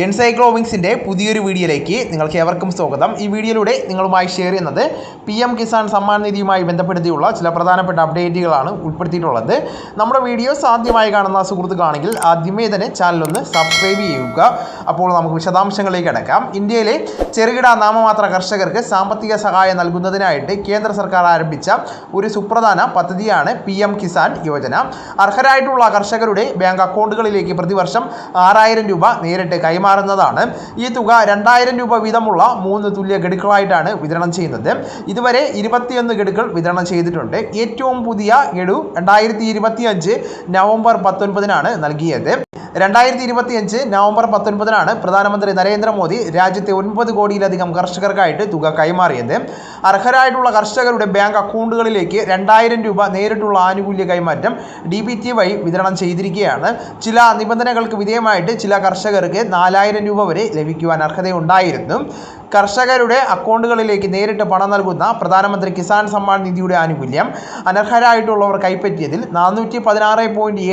എൻസൈക്ലോവിങ്സിന്റെ പുതിയൊരു വീഡിയോയിലേക്ക് നിങ്ങൾക്ക് ഏവർക്കും സ്വാഗതം. ഈ വീഡിയോയിലൂടെ നിങ്ങളുമായി ഷെയർ ചെയ്യുന്നത് പി എം കിസാൻ സമ്മാൻ നിധിയുമായി ബന്ധപ്പെടുത്തിയുള്ള ചില പ്രധാനപ്പെട്ട അപ്ഡേറ്റുകളാണ് ഉൾപ്പെടുത്തിയിട്ടുള്ളത്. നമ്മുടെ വീഡിയോസ് ആദ്യമായി കാണുന്ന സുഹൃത്തുക്കാണെങ്കിൽ ആദ്യമേ തന്നെ ചാനലൊന്ന് സബ്സ്ക്രൈബ് ചെയ്യുക. അപ്പോൾ നമുക്ക് വിശദാംശങ്ങളിലേക്ക് അടക്കാം ഇന്ത്യയിലെ ചെറുകിട നാമമാത്ര കർഷകർക്ക് സാമ്പത്തിക സഹായം നൽകുന്നതിനായിട്ട് കേന്ദ്ര സർക്കാർ ആരംഭിച്ച ഒരു സുപ്രധാന പദ്ധതിയാണ് പി എം കിസാൻ യോജന. അർഹരായിട്ടുള്ള കർഷകരുടെ ബാങ്ക് അക്കൗണ്ടുകളിലേക്ക് പ്രതിവർഷം ആറായിരം രൂപ നേരിട്ട് കൈമാറുന്നതാണ്. ഈ തുക രണ്ടായിരം രൂപ വീതമുള്ള മൂന്ന് തുല്യ ഗഡുക്കളായിട്ടാണ് വിതരണം ചെയ്യുന്നത്. ഇതുവരെ ഇരുപത്തിയൊന്ന് ഗഡുക്കൾ വിതരണം ചെയ്തിട്ടുണ്ട്. ഏറ്റവും പുതിയ ഗഡു രണ്ടായിരത്തി നവംബർ പത്തൊൻപതിനാണ് നൽകിയത്. രണ്ടായിരത്തി ഇരുപത്തിയഞ്ച് നവംബർ പത്തൊൻപതിനാണ് പ്രധാനമന്ത്രി നരേന്ദ്രമോദി രാജ്യത്തെ ഒൻപത് കോടിയിലധികം കർഷകർക്കായിട്ട് തുക കൈമാറിയത്. അർഹരായിട്ടുള്ള കർഷകരുടെ ബാങ്ക് അക്കൗണ്ടുകളിലേക്ക് രണ്ടായിരം രൂപ നേരിട്ടുള്ള ആനുകൂല്യ കൈമാറ്റം ഡി ബി ടി വഴി വിതരണം ചെയ്തിരിക്കുകയാണ്. ചില നിബന്ധനകൾക്ക് വിധേയമായിട്ട് ചില കർഷകർക്ക് നാലായിരം രൂപ വരെ ലഭിക്കുവാൻ അർഹതയുണ്ടായിരുന്നു. കർഷകരുടെ അക്കൗണ്ടുകളിലേക്ക് നേരിട്ട് പണം നൽകുന്ന പ്രധാനമന്ത്രി കിസാൻ സമ്മാൻ നിധിയുടെ ആനുകൂല്യം അനർഹരായിട്ടുള്ളവർ കൈപ്പറ്റിയതിൽ നാനൂറ്റി പതിനാറ്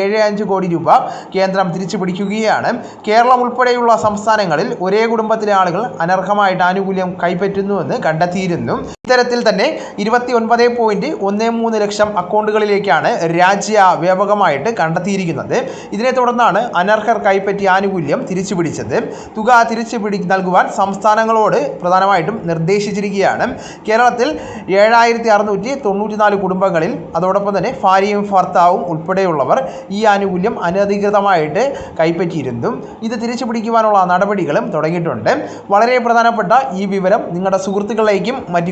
ഏഴ് അഞ്ച് കോടി രൂപ കേന്ദ്രം തിരിച്ചു പിടിക്കുകയാണ് കേരളം ഉൾപ്പെടെയുള്ള സംസ്ഥാനങ്ങളിൽ ഒരേ കുടുംബത്തിലെ ആളുകൾ അനർഹമായിട്ട് ആനുകൂല്യം കൈപ്പറ്റുന്നുവെന്ന് കണ്ടെത്തിയിരുന്നു. ഇത്തരത്തിൽ തന്നെ ഇരുപത്തി ഒൻപത് പോയിന്റ് ഒന്ന് മൂന്ന് ലക്ഷം അക്കൗണ്ടുകളിലേക്കാണ് രാജ്യ വ്യാപകമായിട്ട് കണ്ടെത്തിയിരിക്കുന്നത്. ഇതിനെ തുടർന്നാണ് അനർഹർ കൈപ്പറ്റിയ ആനുകൂല്യം തിരിച്ചു പിടിച്ചത് തുക തിരിച്ചു പിടി നൽകുവാൻ സംസ്ഥാനങ്ങളോട് പ്രധാനമായിട്ടും നിർദ്ദേശിച്ചിരിക്കുകയാണ്. കേരളത്തിൽ ഏഴായിരത്തി അറുന്നൂറ്റി തൊണ്ണൂറ്റി നാല് കുടുംബങ്ങളിൽ അതോടൊപ്പം തന്നെ ഭാര്യയും ഭർത്താവും ഉൾപ്പെടെയുള്ളവർ ഈ ആനുകൂല്യം അനധികൃതമായിട്ട് കൈപ്പറ്റിയിരുന്നു. ഇത് തിരിച്ചു പിടിക്കുവാനുള്ള നടപടികളും തുടങ്ങിയിട്ടുണ്ട്. വളരെ പ്രധാനപ്പെട്ട ഈ വിവരം നിങ്ങളുടെ സുഹൃത്തുക്കളിലേക്കും മറ്റ്